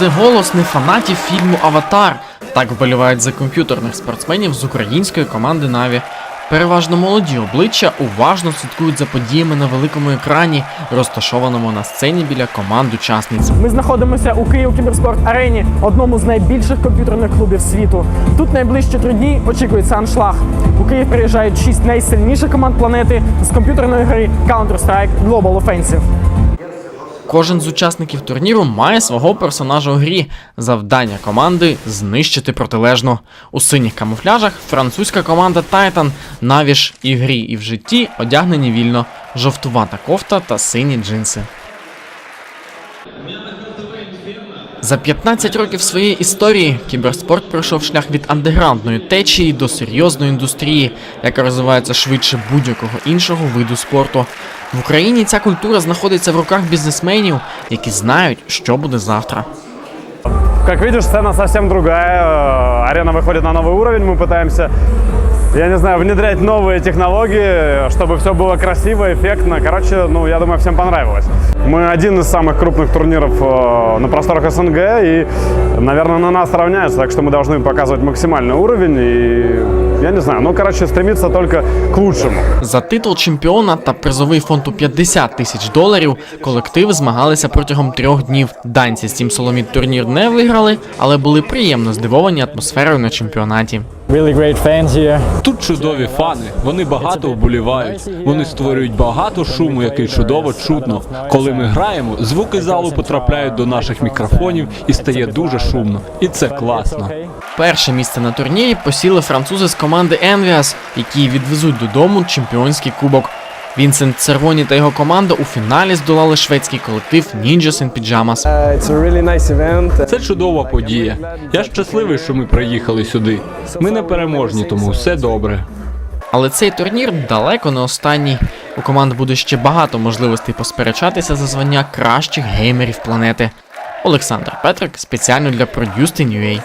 Це голос не фанатів фільму Аватар. Так вболівають за комп'ютерних спортсменів з української команди Наві. Переважно молоді обличчя уважно слідкують за подіями на великому екрані, розташованому на сцені біля команд учасниць. Ми знаходимося у Київ Кіберспорт Арені, одному з найбільших комп'ютерних клубів світу. Тут найближчі три дні очікується аншлаг. У Київ приїжджають шість найсильніших команд планети з комп'ютерної гри Counter-Strike Global Offensive. Кожен з учасників турніру має свого персонажа у грі. Завдання команди знищити протилежну. У синіх камуфляжах французька команда Titan навіж і в грі, і в житті одягнені вільно, жовтувата кофта та сині джинси. За 15 років своєї історії кіберспорт пройшов шлях від андеграундної течії до серйозної індустрії, яка розвивається швидше будь-якого іншого виду спорту. В Україні ця культура знаходиться в руках бізнесменів, які знають, що буде завтра. Как видишь, сцена совсем другая. э, Арена выходит на новый уровень. Мы пытаемся, я не знаю, внедрять новые технологии, чтобы все было красиво, эффектно. Короче, ну, я думаю, всем понравилось. Мы один из самых крупных турниров э, на просторах СНГ, и, наверное, на нас равняются, так что мы должны показывать максимальный уровень. И, я не знаю, ну, короче, стремиться только к лучшему. За титул чемпіона та призовий фонд у 50 тисяч доларів колективи змагалися протягом трьох днів. Данці з Team Соломіт турнір не виграли, але були приємно здивовані атмосферою на чемпіонаті. Really great fans here. Тут чудові фани, вони багато вболівають. Вони створюють багато шуму, який чудово чутно. Коли ми граємо, звуки залу потрапляють до наших мікрофонів і стає дуже шумно. І це класно. Перше місце на турнірі посіли французи з команди Envias, які відвезуть додому чемпіонський кубок. Вінсент Цервоні та його команда у фіналі здолали шведський колектив Ninjas in Pyjamas. Really nice. Це чудова подія. Я щасливий, що ми приїхали сюди. Ми не переможні, тому все добре. Але цей турнір далеко не останній. У команд буде ще багато можливостей посперечатися за звання кращих геймерів планети. Олександр Петрик спеціально для Produced.ua.